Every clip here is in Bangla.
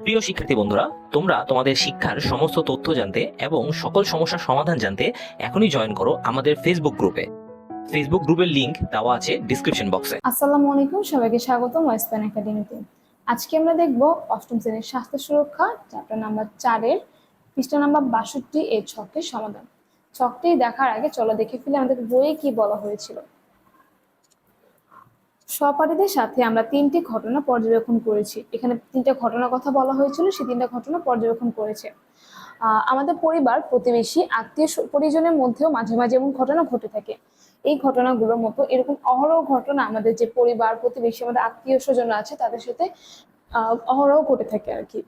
প্রিয় শিক্ষার্থী বন্ধুরা, তোমরা তোমাদের শিক্ষার সমস্ত তথ্য জানতে এবং সকল সমস্যার সমাধান জানতে এখনই জয়েন করো আমাদের ফেসবুক গ্রুপে ফেসবুক গ্রুপের লিংক দেওয়া আছে ডিসক্রিপশন বক্সে আসসালামু আলাইকুম, সবাইকে স্বাগতম ওয়েস্টার্ন একাডেমিতে আজকে আমরা দেখব অষ্টম শ্রেণির স্বাস্থ্য সুরক্ষা চ্যাপ্টার নাম্বার চারের পৃষ্ঠা নাম্বার বাষট্টি এই ছকের সমাধান। ছকটি দেখার আগে চলো দেখে ফেলে আমাদের বইয়ে কি বলা হয়েছিল। সহপাঠীদের সাথে আমরা তিনটি ঘটনা পর্যবেক্ষণ করেছি। এখানে তিনটা ঘটনার কথা বলা হয়েছিল, সেই তিনটা ঘটনা পর্যবেক্ষণ করেছে। আমাদের পরিবার, প্রতিবেশী, আত্মীয় পরিজনের মধ্যেও মাঝে মাঝে এমন ঘটনা ঘটে থাকে। এই ঘটনাগুলোর মতো এরকম অহরহ ঘটনা আমাদের যে পরিবার, প্রতিবেশী, আমাদের আত্মীয় স্বজনরা আছে, তাদের সাথে অহরহ ঘটে থাকে আর কি।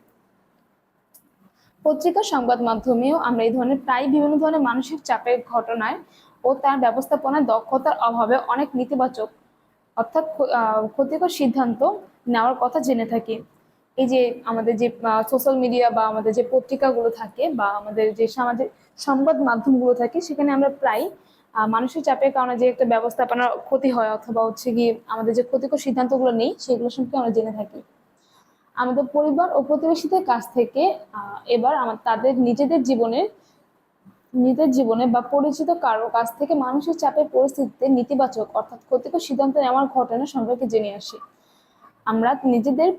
পত্রিকা, সংবাদ মাধ্যমেও আমরা এই ধরনের প্রায় বিভিন্ন ধরনের মানসিক চাপের ঘটনায় ও তার ব্যবস্থাপনার দক্ষতার অভাবে অনেক নেতিবাচক অর্থাৎ ক্ষতিকর সিদ্ধান্ত নেওয়ার কথা জেনে থাকি। এই যে আমাদের যে সোশ্যাল মিডিয়া বা আমাদের যে পত্রিকাগুলো থাকে বা আমাদের যে সামাজিক সংবাদ মাধ্যমগুলো থাকে, সেখানে আমরা প্রায় মানসিক চাপের কারণে যে একটা ব্যবস্থাপনার ক্ষতি হয় অথবা হচ্ছে গিয়ে আমাদের যে ক্ষতিকর সিদ্ধান্তগুলো নেই, সেগুলো সম্পর্কে আমরা জেনে থাকি। আমাদের পরিবার ও প্রতিবেশীদের কাছ থেকে এবার আমার তাদের নিজেদের জীবনের নিজের জীবনে বা পরিচিত কারও কাছ থেকে মানুষের চাপের পরিস্থিতিতে নেতিবাচক অর্থাৎ ক্ষতিকর সিদ্ধান্ত নেওয়ার ঘটনা সম্পর্কে জেনে আসি। আমরা নিজেদের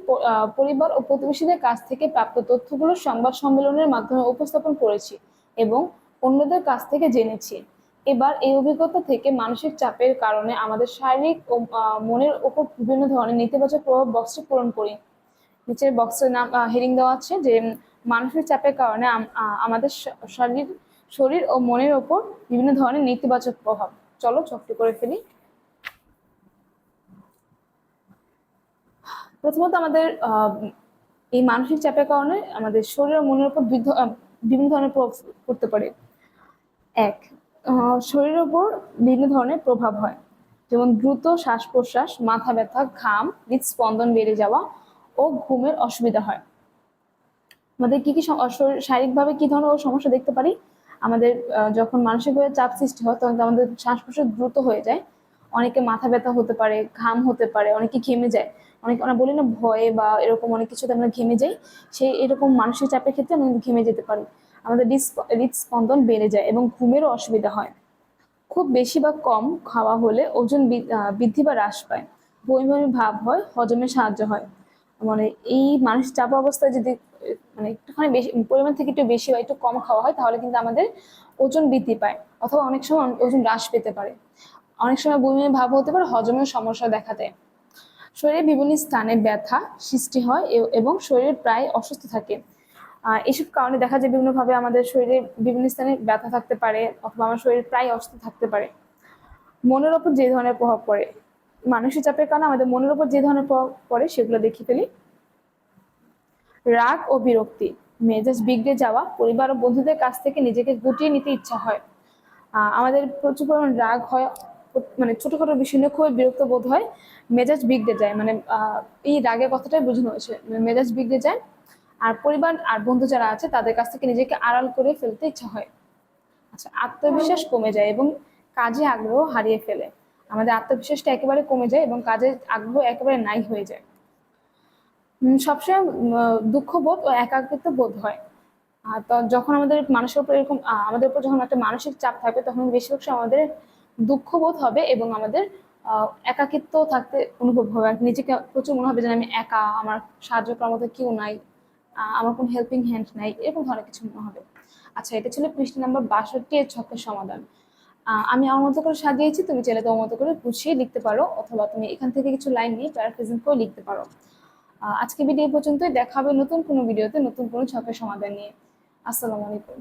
পরিবার ও প্রতিবেশীদের কাছ থেকে প্রাপ্ত তথ্যগুলো সংবাদ সম্মেলনের মাধ্যমে উপস্থাপন করেছি এবং অন্যদের কাছ থেকে জেনেছি। এবার এই অভিজ্ঞতা থেকে মানসিক চাপের কারণে আমাদের শারীরিক ও মনের উপর বিভিন্ন ধরনের নেতিবাচক প্রভাব বক্সে পূরণ করি। নিচের বক্সের নাম হেডিং দেওয়া আছে যে, মানসিক চাপের কারণে আমাদের শ- শরীর ও মনের ওপর বিভিন্ন ধরনের নেতিবাচক প্রভাব। চলো চকটি করে ফেলি। প্রথমত আমাদের এই মানসিক চাপের কারণে আমাদের শরীর ও মনের উপর বিভিন্ন ধরনের প্রভাব পড়তে পারে। এক শরীরের উপর বিভিন্ন ধরনের প্রভাব হয়। যেমন দ্রুত শ্বাস প্রশ্বাস মাথা ব্যথা, ঘাম, হৃদস্পন্দন বেড়ে যাওয়া ও ঘুমের অসুবিধা হয়। আমাদের কি কি শারীরিকভাবে কি ধরনের সমস্যা দেখতে পারি? আমাদের যখন মানসিকভাবে চাপ সৃষ্টি হয়, তখন আমাদের শ্বাস প্রশ্বাস দ্রুত হয়ে যায়। অনেকে মাথা ব্যথা হতে পারে, ঘাম হতে পারে, অনেকে ঘেমে যায়। অনেকে, আমরা বলি না ভয়ে বা এরকম অনেক কিছুতে আমরা ঘেমে যাই। সেই এরকম মানসিক চাপের ক্ষেত্রে আমরা ঘেমে যেতে পারি। আমাদের হৃদস্প- হৃদস্পন্দন বেড়ে যায় এবং ঘুমেরও অসুবিধা হয়। খুব বেশি বা কম খাওয়া হলে ওজন বৃদ্ধি বা হ্রাস পায়। বমি বমি ভাব হয়, হজমে সাহায্য হয়। মানে এই মানসিক চাপ অবস্থায় যদি মানে একটুখানি বেশি, পরিমাণ থেকে একটু বেশি বা একটু কম খাওয়া হয়, তাহলে কিন্তু আমাদের ওজন বৃদ্ধি পায়। অথবা অনেক সময় ওজন হ্রাস পেতে পারে। অনেক সময় বমি ভাব হতে পারে হজমের সমস্যা দেখা দেয়। শরীরে বিভিন্ন স্থানে ব্যথা সৃষ্টি হয় এবং শরীর প্রায় অসুস্থ থাকে। এসব কারণে দেখা যায় বিভিন্নভাবে আমাদের শরীরে বিভিন্ন স্থানে ব্যথা থাকতে পারে, অথবা আমার শরীর প্রায় অসুস্থ থাকতে পারে। মনের ওপর যে ধরনের প্রভাব পড়ে, মানসিক চাপের কারণে আমাদের মনের ওপর যে ধরনের প্রভাব পড়ে, সেগুলো দেখে ফেলি। রাগ ও বিরক্তি। মেজাজ বিগড়ে যাওয়া, পরিবার ও বন্ধুদের কাছ থেকে নিজেকে গুটিয়ে নিতে ইচ্ছা হয়। আমাদের প্রচুর পরিমাণ রাগ হয় মানে ছোটখাটো বিষয় নিয়ে খুবই বিরক্ত বোধ হয়। মেজাজ বিগড়ে যায় মানে এই রাগের কথাটাই বোঝানো হয়েছে। মেজাজ বিগড়ে যায়, আর পরিবার আর বন্ধু যারা আছে, তাদের কাছ থেকে নিজেকে আড়াল করে ফেলতে ইচ্ছা হয়। আচ্ছা আত্মবিশ্বাস কমে যায় এবং কাজে আগ্রহ হারিয়ে ফেলে। আমাদের আত্মবিশ্বাসটা একেবারে কমে যায় এবং কাজের আগ্রহ একেবারে নাই হয়ে যায়। সবসময় দুঃখবোধ ও একাকিত্ব বোধ হয়। তো, যখন আমাদের মানুষের উপর এরকম আমাদের উপর যখন একটা মানসিক চাপ থাকবে, তখন বেশিরভাগ সময় আমাদের দুঃখবোধ হবে এবং আমাদের একাকিত্ব থাকতে অনুভব হবে। আর। নিজেকে প্রচুর মনে হবে যে আমি একা, আমার সাহায্য করার মতো কেউ নাই আমার কোনো হেল্পিং হ্যান্ড নাই, এরকম ধরনের কিছু মনে হবে। আচ্ছা এটা ছিল পৃষ্ঠ নাম্বার বাষট্টি এর ছকের সমাধান। আমি আমার মতো করে সাজিয়েছি, তুমি চাইলে তোমার মতো করে গুছিয়ে লিখতে পারো, অথবা তুমি এখান থেকে কিছু লাইন নিয়ে প্যারাফ্রেজিং করে লিখতে পারো। আজকে ভিডিও পর্যন্তই। দেখাবে নতুন কোনো ভিডিওতে নতুন কোনো ছকের সমাধান নিয়ে। আসসালামু আলাইকুম।